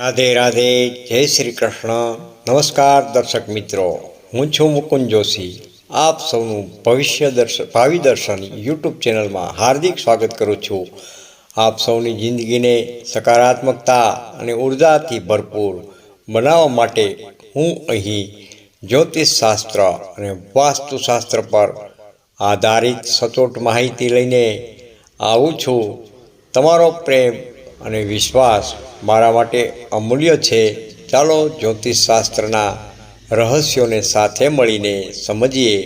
રાધે રાધે, જય શ્રી કૃષ્ણ. નમસ્કાર દર્શક મિત્રો. હું છું મુકુંદ જોશી. આપ સૌનું ભવિષ્ય દર્શન ભાવિ દર્શન યુટ્યુબ ચેનલમાં હાર્દિક સ્વાગત કરું છું. આપ સૌની જિંદગીને સકારાત્મકતા અને ઉર્જાથી ભરપૂર બનાવવા માટે હું અહીં જ્યોતિષશાસ્ત્ર અને વાસ્તુશાસ્ત્ર પર આધારિત સચોટ માહિતી લઈને આવું છું. તમારો પ્રેમ અને વિશ્વાસ મારા માટે અમૂલ્ય છે. ચાલો જ્યોતિષશાસ્ત્રના રહસ્યોને સાથે મળીને સમજીએ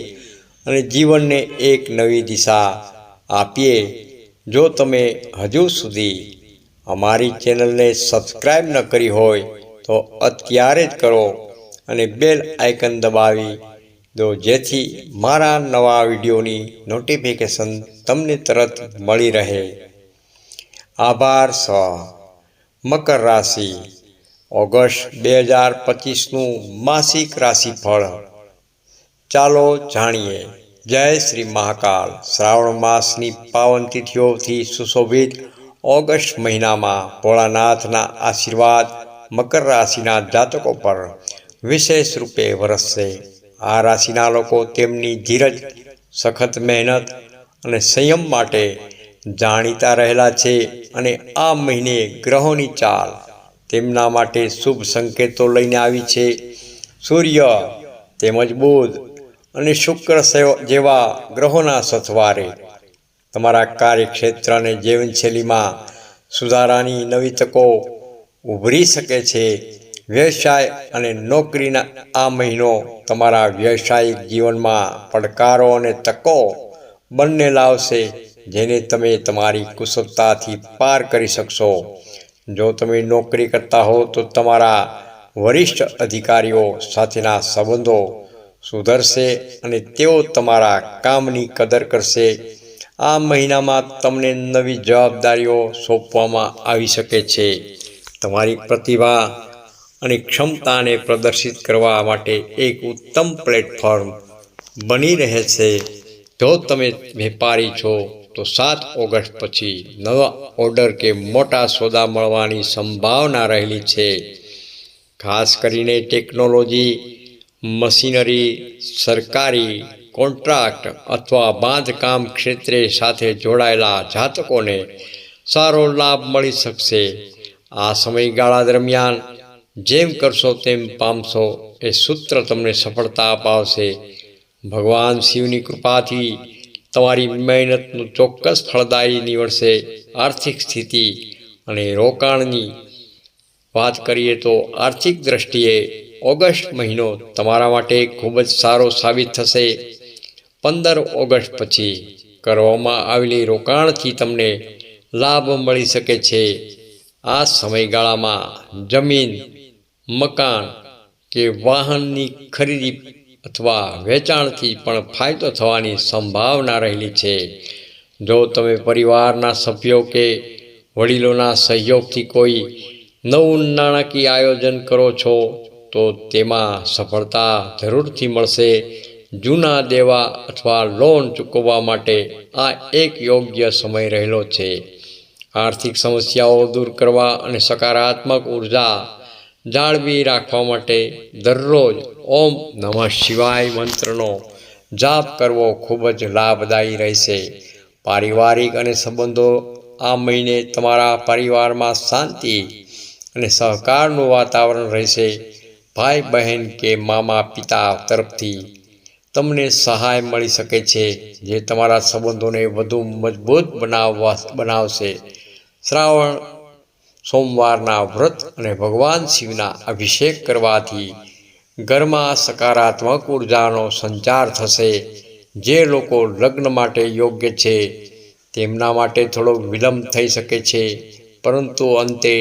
અને જીવનને એક નવી દિશા આપીએ. જો તમે હજુ સુધી અમારી ચેનલને સબસ્ક્રાઈબ ન કરી હોય, તો અત્યારે જ કરો અને બેલ આઇકન દબાવી દો, જેથી મારા નવા વિડીયોની નોટિફિકેશન તમને તરત મળી રહે. આભાર સ મકર રાશિ. ઓગસ્ટ બે હજાર પચીસનું માસિક રાશિફળ. ચાલો જાણીએ. જય શ્રી મહાકાલ. શ્રાવણ માસની પાવન તિથિઓથી સુશોભિત ઓગસ્ટ મહિનામાં ભોળાનાથના આશીર્વાદ મકર રાશિના જાતકો પર વિશેષ રૂપે વરસશે. આ રાશિના લોકો તેમની ધીરજ, સખત મહેનત અને સંયમ માટે જાણીતા રહેલા છે અને આ મહિને ગ્રહોની ચાલ તેમના માટે શુભ સંકેતો લઈને આવી છે. સૂર્ય તેમજ બુધ અને શુક્ર જેવા ગ્રહોના સથવારે તમારા કાર્યક્ષેત્ર અને જીવનશૈલીમાં સુધારાની નવી તકો ઉભરી શકે છે. વ્યવસાય અને નોકરીના આ મહિનો તમારા વ્યવસાયિક જીવનમાં પડકારો અને તકો બંને લાવશે. જેને તમે તમારી કુશળતાથી પાર કરી શકશો. જો તમે નોકરી કરતા હો, તો તમારા વરિષ્ઠ અધિકારીઓ સાથેના સંબંધો સુધરશે અને તેઓ તમારા કામની કદર કરશે. આ મહિનામાં તમને નવી જવાબદારીઓ સોંપવામાં આવી શકે છે. તમારી પ્રતિભા અને ક્ષમતાને પ્રદર્શિત કરવા માટે એક ઉત્તમ પ્લેટફોર્મ બની રહે છે જો તમે વેપારી છો તો સાત ઓગસ્ટ પછી નવા ઓર્ડર કે મોટા સોદા મળવાની સંભાવના રહેલી છે. ખાસ કરીને ટેકનોલોજી, મશીનરી, સરકારી કોન્ટ્રાક્ટ અથવા બાંધકામ ક્ષેત્રે સાથે જોડાયેલા જાતકોને સારો લાભ મળી શકશે. આ સમયગાળા દરમિયાન જેમ કરશો તેમ પામશો એ સૂત્ર તમને સફળતા અપાવશે. ભગવાન શિવની કૃપાથી તમારી મહેનતનું ચોક્કસ ફળદાયી નીવડશે આર્થિક સ્થિતિ અને રોકાણની વાત કરીએ તો આર્થિક દ્રષ્ટિએ ઓગસ્ટ મહિનો તમારા માટે ખૂબ જ સારો સાબિત થશે. પંદર ઓગસ્ટ પછી કરવામાં આવેલી રોકાણથી તમને લાભ મળી શકે છે. આ સમયગાળામાં જમીન, મકાન કે વાહનની ખરીદી અથવા વેચાણથી પણ ફાયદો થવાની સંભાવના રહેલી છે. જો તમે પરિવારના સભ્યો કે વડીલોના સહયોગથી કોઈ નવું નાણાકીય આયોજન કરો છો, તો તેમાં સફળતા જરૂરથી મળશે. જૂના દેવા અથવા લોન ચૂકવવા માટે આ એક યોગ્ય સમય રહેલો છે. આર્થિક સમસ્યાઓ દૂર કરવા અને સકારાત્મક ઊર્જા જાળવી રાખવા માટે દરરોજ ઓમ નમઃ શિવાય મંત્રનો જાપ કરવો ખૂબ જ લાભદાયી રહેશે. પારિવારિક અને સંબંધો આ મહિને તમારા પરિવારમાં શાંતિ અને સહકારનું વાતાવરણ રહેશે. ભાઈ બહેન કે મામા પિતા તરફથી તમને સહાય મળી શકે છે, જે તમારા સંબંધોને વધુ મજબૂત બનાવવા બનાવશે. શ્રાવણ સોમવારના વ્રત અને ભગવાન શિવના અભિષેક કરવાથી ઘરમાં સકારાત્મક ઉર્જાનો સંચાર થશે. જે લોકો લગ્ન માટે યોગ્ય છે, તેમના માટે થોડો વિલંબ થઈ શકે છે, પરંતુ અંતે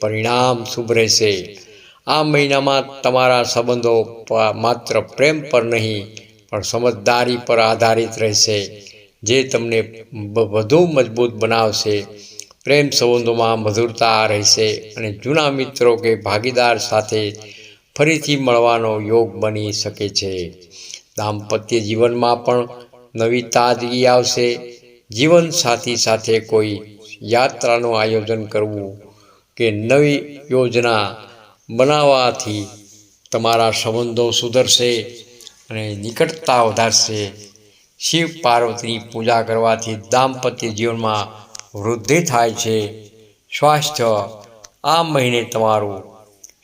પરિણામ શુભ રહેશે. આ મહિનામાં તમારા સંબંધો માત્ર પ્રેમ પર નહીં, પણ સમજદારી પર આધારિત રહેશે, જે તમને વધુ મજબૂત બનાવશે. પ્રેમ સંબંધોમાં મધુરતા રહેશે અને જૂના મિત્રો કે ભાગીદાર સાથે ફરીથી મળવાનો યોગ બની શકે છે. દાંપત્ય જીવનમાં પણ નવી તાજગી આવશે. જીવનસાથી સાથે કોઈ યાત્રાનું આયોજન કરવું કે નવી યોજના બનાવવાથી તમારા સંબંધો સુધરશે અને નિકટતા વધારશે. શિવ પાર્વતીની પૂજા કરવાથી દાંપત્ય જીવનમાં વૃદ્ધિ થાય છે. સ્વાસ્થ્ય, આ મહિને તમારું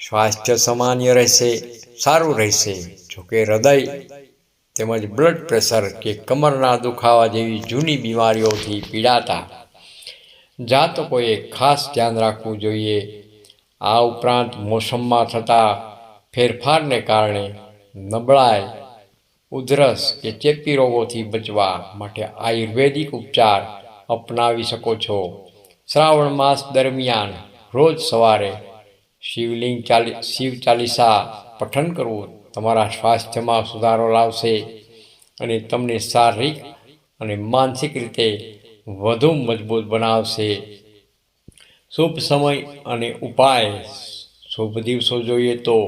સ્વાસ્થ્ય સામાન્ય રહેશે, સારું રહેશે. જોકે હૃદય તેમજ બ્લડ પ્રેશર કે કમરના દુખાવા જેવી જૂની બીમારીઓથી પીડાતા. જાતકોએ ખાસ ધ્યાન રાખવું જોઈએ. આ ઉપરાંત મોસમમાં થતા ફેરફારને કારણે નબળાઈ, ઉધરસ કે ચેપી રોગોથી બચવા માટે આયુર્વેદિક ઉપચાર અપનાવી શકો છો. શ્રાવણ માસ દરમિયાન રોજ સવારે શિવલિંગ ચાલી, શિવ ચાલીસા પઠન કરવું તમારા સ્વાસ્થ્યમાં સુધારો લાવશે અને તમને શારીરિક અને માનસિક રીતે વધુ મજબૂત બનાવશે. શુભ સમય અને ઉપાય શુભ દિવસો જોઈએ તો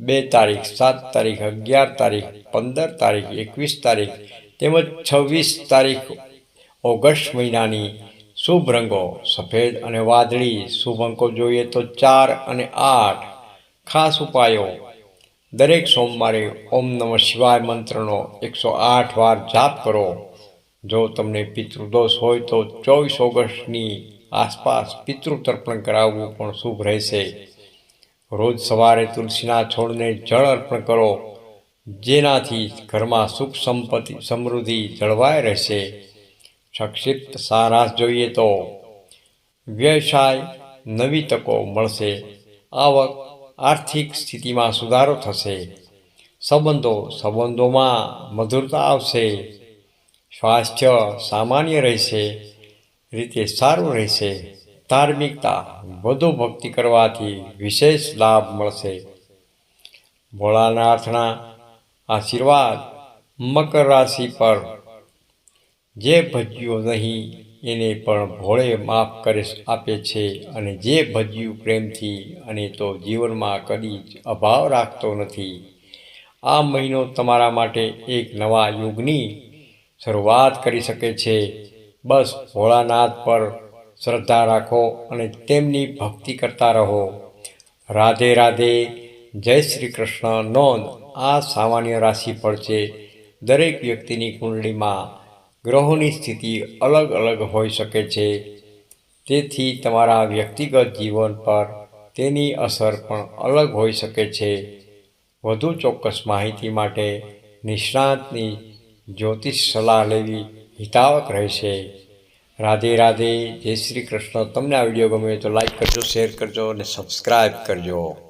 બે તારીખ, સાત તારીખ, અગિયાર તારીખ, પંદર તારીખ, એકવીસ તારીખ તેમજ છવ્વીસ તારીખ ઓગસ્ટ મહિનાની શુભ રંગો, સફેદ અને વાદળી શુભ અંકો જોઈએ તો ચાર અને આઠ. ખાસ ઉપાયો. દરેક સોમવારે ઓમ નમઃ શિવાય મંત્રનો એકસો આઠ વાર જાપ કરો. જો તમને પિતૃદોષ હોય તો ચોવીસ ઓગસ્ટની આસપાસ પિતૃ તર્પણ કરાવવું પણ શુભ રહેશે. રોજ સવારે તુલસીના છોડને જળ અર્પણ કરો. જેનાથી ઘરમાં સુખ સંપત્તિ સમૃદ્ધિ જળવાઈ રહેશે. સંક્ષિપ્ત સારાંશ જોઈએ તો, વ્યવસાય નવી તકો મળશે, આવક આર્થિક સ્થિતિમાં સુધારો થશે, સંબંધો સંબંધોમાં મધુરતા આવશે, સ્વાસ્થ્ય સામાન્ય રહેશે, રીતે સારું રહેશે, ધાર્મિકતા વધુ ભક્તિ કરવાથી વિશેષ લાભ મળશે. ભોળાનાથના આશીર્વાદ મકર રાશિ પર જે ભજ્યું નહીં, એને પણ ભોળે માફ કરે આપે છે અને જે ભજ્યું પ્રેમથી અને તો જીવનમાં કદી જ અભાવ રાખતો નથી. આ મહિનો તમારા માટે એક નવા યુગની શરૂઆત કરી શકે છે. બસ ભોળાનાથ પર શ્રદ્ધા રાખો અને તેમની ભક્તિ કરતા રહો. રાધે રાધે, જય શ્રી કૃષ્ણ. નોંધ, આ સામાન્ય રાશિફળ છે. દરેક વ્યક્તિની કુંડળીમાં ગ્રહોની સ્થિતિ અલગ અલગ હોઈ શકે છે. તેથી તમારા વ્યક્તિગત જીવન પર તેની અસર પણ અલગ હોઈ શકે છે. વધુ ચોક્કસ માહિતી માટે નિષ્ણાતની જ્યોતિષ સલાહ લેવી હિતાવક રહેશે. રાધે રાધે, જય શ્રી કૃષ્ણ. તમને આ વીડિયો ગમે તો લાઈક કરજો શેર કરજો અને સબસ્ક્રાઈબ કરજો.